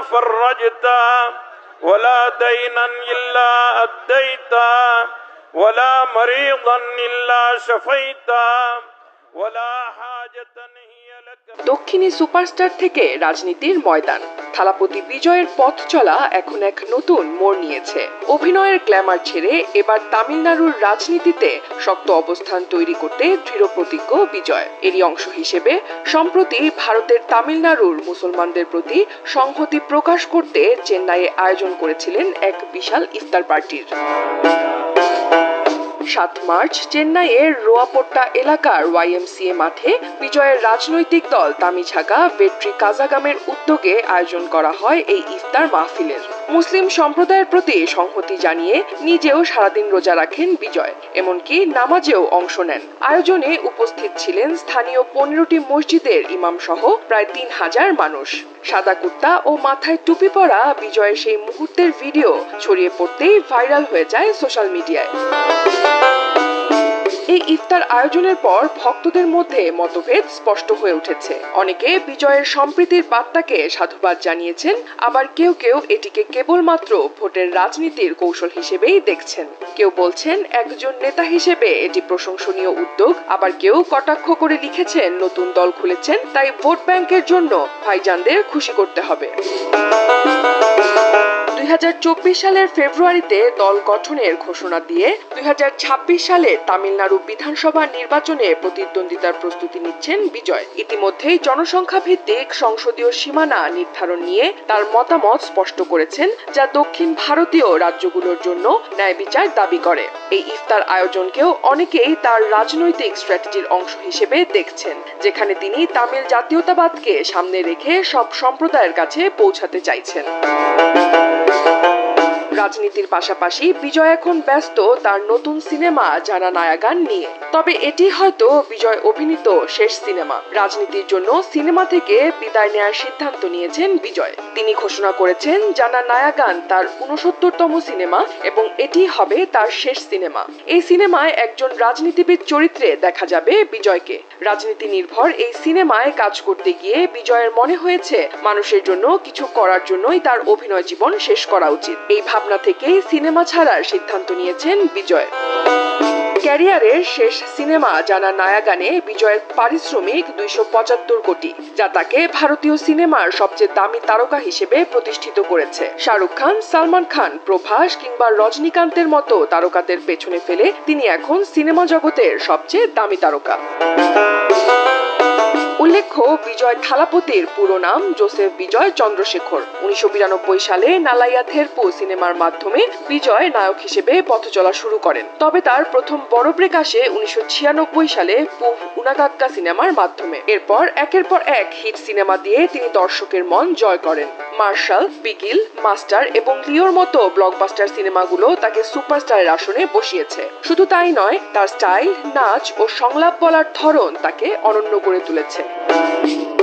فرجت ولا دينا إلا أديت ولا مريضا إلا شفيت. দক্ষিণী সুপারস্টার থেকে রাজনীতির ময়দান। থালাপতি বিজয়ের পথ চলা এখন এক নতুন মোড় নিয়েছে। অভিনয়ের গ্ল্যামার ছেড়ে এবার তামিলনাড়ুর রাজনীতিতে শক্ত অবস্থান তৈরি করতে দৃঢ়প্রতিজ্ঞ বিজয়। এরই অংশ হিসেবে, সম্প্রতি ভারতের তামিলনাড়ুর মুসলমানদের প্রতি সংহতি প্রকাশ করতে চেন্নাইয়ে আয়োজন করেছিলেন এক বিশাল ইফতার পার্টির। সাত মার্চ চেন্নাইয়ের রোয়াপোট্টা এলাকার ওয়াইএমসিএ মাঠে বিজয়ের রাজনৈতিক দল তামিঝাগা বেট্রি কাজাগামের উদ্যোগে আয়োজন করা হয় এই ইফতার মাহফিলের। মুসলিম সম্প্রদায়ের প্রতি সংহতি জানিয়ে নিজেও সারাদিন রোজা রাখেন বিজয়, এমনকি নামাজেও অংশ নেন। আয়োজনে উপস্থিত ছিলেন স্থানীয় পনেরোটি মসজিদের ইমাম সহ প্রায় তিন হাজার মানুষ। সাদা কুর্তা ও মাথায় টুপি পরা বিজয়ের সেই মুহূর্তের ভিডিও ছড়িয়ে পড়তেই ভাইরাল হয়ে যায় সোশ্যাল মিডিয়ায়। এই ইফতার আয়োজনের পর ভক্তদের মধ্যে মতভেদ স্পষ্ট হয়ে উঠেছে। অনেকে বিজয়ের সম্প্রীতির বার্তাকে সাধুবাদ জানিয়েছেন, আবার কেউ কেউ এটিকে কেবলমাত্র ভোটের রাজনীতির কৌশল হিসেবেই দেখছেন। কেউ বলছেন, একজন নেতা হিসেবে এটি প্রশংসনীয় উদ্যোগ, আবার কেউ কটাক্ষ করে লিখেছেন, নতুন দল খুলেছেন, তাই ভোট ব্যাংকের জন্য ভাইজানদের খুশি করতে হবে। দুই হাজার চব্বিশ সালের ফেব্রুয়ারিতে দল গঠনের ঘোষণা দিয়ে দুই হাজার ছাব্বিশ সালে তামিলনাড়ু বিধানসভা নির্বাচনে প্রতিদ্বন্দ্বিতার প্রস্তুতি নিচ্ছেন বিজয়। ইতিমধ্যেই জনসংখ্যা ভিত্তিক সংসদীয় সীমানা নির্ধারণ নিয়ে তার মতামত স্পষ্ট করেছেন, যা দক্ষিণ ভারতীয় রাজ্যগুলোর জন্য ন্যায় বিচার দাবি করে। এই ইফতার আয়োজনকেও অনেকেই তার রাজনৈতিক স্ট্র্যাটেজির অংশ হিসেবে দেখছেন, যেখানে তিনি তামিল জাতীয়তাবাদকে সামনে রেখে সব সম্প্রদায়ের কাছে পৌঁছাতে চাইছেন। রাজনীতির পাশাপাশি বিজয় এখন ব্যস্ত তার নতুন সিনেমা জানা নায়াগান নিয়ে। তবে এটি হয়তো বিজয় অভিনীত শেষ সিনেমা। রাজনীতির জন্য সিনেমা থেকে বিদায় নেওয়ার সিদ্ধান্ত নিয়েছেন বিজয়। তিনি ঘোষণা করেছেন, জানা নায়াগান তার উনসত্তরতম সিনেমা এবং এটি হবে তার শেষ সিনেমা। এই সিনেমায় একজন রাজনীতিবিদ চরিত্রে দেখা যাবে বিজয়কে। রাজনীতি নির্ভর এই সিনেমায় কাজ করতে গিয়ে বিজয়ের মনে হয়েছে, মানুষের জন্য কিছু করার জন্যই তার অভিনয় জীবন শেষ করা উচিত। এই ভাবনা থেকেই সিনেমা ছাড়ার সিদ্ধান্ত নিয়েছেন বিজয়। ক্যারিয়ারের শেষ সিনেমা জানা নায়াগানে বিজয়ের পারিশ্রমিক দুইশো পঁচাত্তর কোটি, যা তাকে ভারতীয় সিনেমার সবচেয়ে দামি তারকা হিসেবে প্রতিষ্ঠিত করেছে। শাহরুখ খান, সালমান খান, প্রভাস কিংবা রজনীকান্তের মতো তারকাদের পেছনে ফেলে তিনি এখন সিনেমা জগতের সবচেয়ে দামি তারকা। উল্লেখ্য, বিজয় থালাপতির পুরো নাম জোসেফ বিজয় চন্দ্রশেখর। উনিশশো বিরানব্বই সালে নালাইয়া থেরপু সিনেমার মাধ্যমে বিজয় নায়ক হিসেবে পথ চলা শুরু করেন। তবে তার প্রথম বড় আসে উনিশশো সালে পুভ উনাগাক্কা সিনেমার মাধ্যমে। এরপর একের পর এক হিট সিনেমা দিয়ে তিনি দর্শকের মন জয় করেন। মার্শাল, বিগিল, মাস্টার এবং লিওর মতো ব্লকবাস্টার সিনেমাগুলো তাকে সুপারস্টারের আসনে বসিয়েছে। শুধু তাই নয়, তার স্টাইল, নাচ ও সংলাপ বলার ধরন তাকে অনন্য করে তুলেছে। Música